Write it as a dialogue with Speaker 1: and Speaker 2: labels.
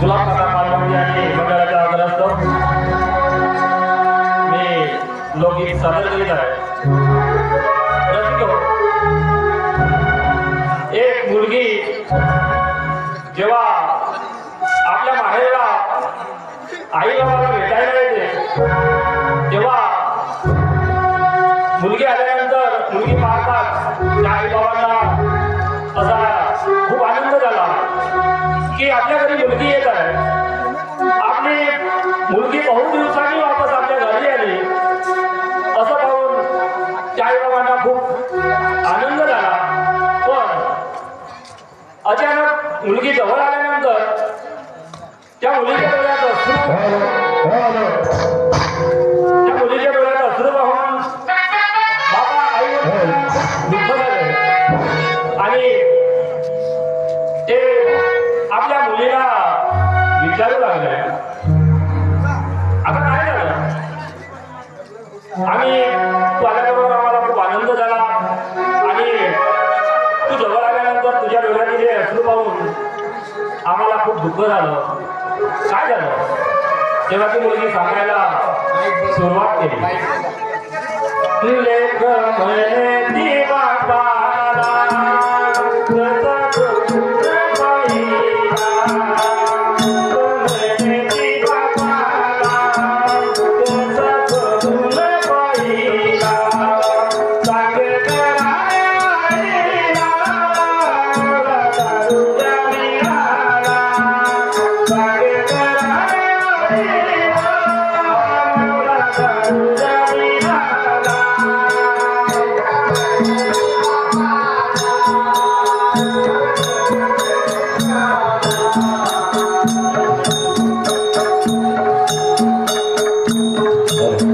Speaker 1: गुलाब मालवणी मी लोकगीत सादर करीत आहे रसिक एक मुलगी जेव्हा आपल्या माहेरला आई मला भेटायला येते तेव्हा मुलगी आल्यानंतर मुलगी आपल्या घरी मुलगी येत आहे. आपली मुलगी बहु दिवसांनी वापस आपल्या घरी आली. असं पाहून त्या आई बाबांना खूप आनंद झाला. पण अचानक मुलगी जवळ आल्यानंतर त्या मुलीच्या डोळ्यात विचारू लागले आता काय झालं? आम्ही तू आल्याबरोबर आम्हाला खूप आनंद झाला. आणि तू जवळ आल्यानंतर तुझ्या डोळ्यातील अश्रू पाहून आम्हाला खूप दुःख झालं. काय झालं? तेव्हा ती मुलगी सांगायला सुरुवात केली. लेख Música